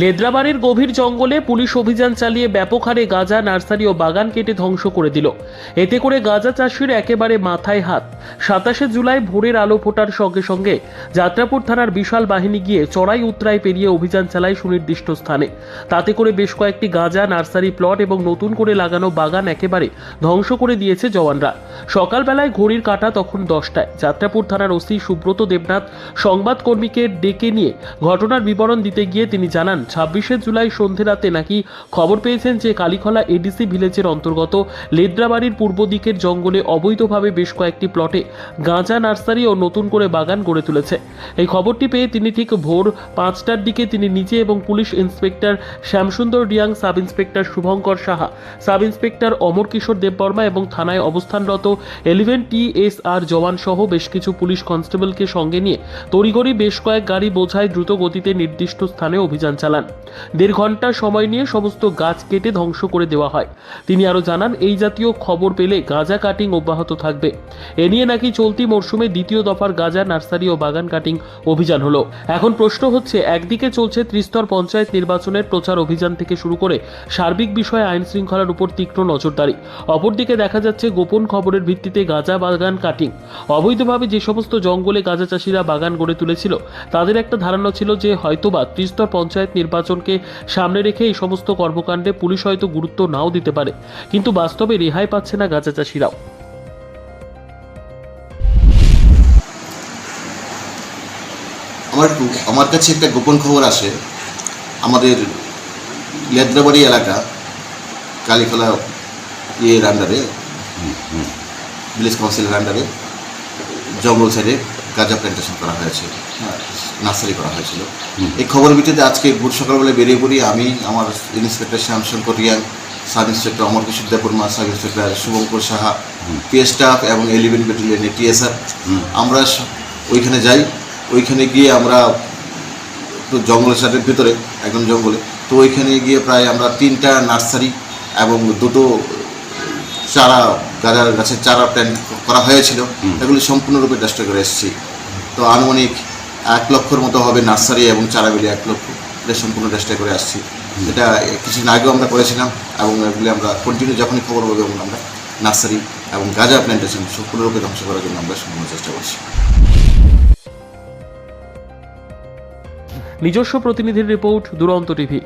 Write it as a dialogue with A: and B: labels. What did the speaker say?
A: লেদ্রাবাড়ির গভীর জঙ্গলে পুলিশ অভিযান চালিয়ে ব্যাপক হারে গাঁজা, নার্সারি ও বাগান কেটে ধ্বংস করে দিল। এতে করে গাঁজা চাষির একেবারে মাথায় হাত। সাতাশে জুলাই ভোরের আলো ফোটার সঙ্গে সঙ্গে যাত্রাপুর থানার বিশাল বাহিনী গিয়ে চড়াই উত্তরায় পেরিয়ে অভিযান চালায় সুনির্দিষ্ট স্থানে। তাতে করে বেশ কয়েকটি গাঁজা, নার্সারি প্লট এবং নতুন করে লাগানো বাগান একেবারে ধ্বংস করে দিয়েছে জওয়ানরা। সকালবেলায় ঘড়ির কাঁটা তখন দশটায়। যাত্রাপুর থানার ওসি সুব্রত দেবনাথ সংবাদকর্মীকে ডেকে নিয়ে ঘটনার বিবরণ দিতে গিয়ে তিনি জানান ছাব্বিশে জুলাই সন্ধে রাতে নাকি খবর পেয়েছেন যে কালীখলা এডিসি ভিলেজের অন্তর্গত লেদ্রাবাড়ির পূর্ব দিকের জঙ্গলে অবৈধভাবে বেশ কয়েকটি প্লটে গাঁজা, নার্সারি ও নতুন করে বাগান গড়ে তুলেছে। এই খবরটি পেয়ে তিনি ঠিক ভোর পাঁচটার দিকে তিনি নিজে এবং police inspector Shyamsundar Diyang sub inspector Shubhankar Saha, sub inspector Amar Kishore Debbarma এবং থানায় অবস্থানরত এলিভেন টিএসআর জওয়ান সহ বেশ কিছু পুলিশ কনস্টেবলকে সঙ্গে নিয়ে তড়িঘড়ি বেশ কয়েক গাড়ি বোঝায় দ্রুত গতিতে নির্দিষ্ট স্থানে অভিযান চালান দেড় ঘণ্টা সময় নিয়ে সমস্ত গাছ কেটে ধ্বংস করে দেওয়া হয়। তিনি আরও জানান, এই জাতীয় খবর পেলে গাঁজা কাটিং অব্যাহত থাকবে। এ নিয়ে নাকি চলতি মরশুমে দ্বিতীয় দফার গাঁজা, নার্সারি ও বাগান কাটিং অভিযান হলো। এখন প্রশ্ন হচ্ছে, একদিকে চলছে ত্রিস্তর পঞ্চায়েত নির্বাচনের প্রচার অভিযান থেকে শুরু করে সার্বিক বিষয়ে আইন শৃঙ্খলার উপর তীক্ষ্ণ নজরদারি। অপরদিকে দেখা যাচ্ছে, গোপন খবরের ভিত্তিতে গাঁজা বাগান কাটিং। অবৈধভাবে যে সমস্ত জঙ্গলে গাঁজা চাষিরা বাগান গড়ে তুলেছিল, তাদের একটা ধারণা ছিল যে হয়তোবা ত্রিস্তর পঞ্চায়েত নির্বাচনকে সামনে রেখে এই সমস্ত কর্মকাণ্ডে পুলিশ হয়তো গুরুত্ব নাও দিতে পারে কিন্তু বাস্তবে রেহাই পাচ্ছে না গাঁজা চাষিরাও।
B: আমার আমার কাছে একটা গোপন খবর আসে। আমাদের লেদ্রাবাড়ি এলাকা কালীখোলা ইয়ের আন্ডারে ভিলেজ কাউন্সিলের আন্ডারে জঙ্গল সাইডে গাঁজা প্ল্যান্টেশন করা হয়েছে নার্সারি করা হয়েছিল। এই খবরের ভিত্তিতে আজকে ভোর সকালবেলা বেরিয়ে পড়ি আমি আমার inspector Shyamshankar Reang sub inspector Amar Kishore Debbarma sub inspector Shubhankar Saha P staff এবং এলিভেন ব্যাটালিয়নের টিএসআর আমরা ওইখানে যাই ওইখানে গিয়ে আমরা তো জঙ্গলের সাইডের ভিতরে একদম জঙ্গলে। তো ওইখানে গিয়ে প্রায় আমরা তিনটা নার্সারি এবং দুটো চারা গাজার গাছের চারা প্ল্যান্ট করা হয়েছিল এগুলি সম্পূর্ণরূপে চেষ্টা করে এসেছি। তো আনুমানিক এক লক্ষর মতো হবে নার্সারি এবং চারা মিলে এক লক্ষ এটা সম্পূর্ণ চেষ্টা করে আসছি। এটা কিছুদিন আগেও আমরা করেছিলাম এবং এগুলি আমরা কন্টিনিউ যখনই খবর পাবো এবং আমরা নার্সারি এবং গাজা প্ল্যান্টেশন সম্পূর্ণরূপে ধ্বংস করার জন্য আমরা সম্পূর্ণ চেষ্টা করছি।
A: নিজস্ব প্রতিনিধির রিপোর্ট দুরন্ত টিভি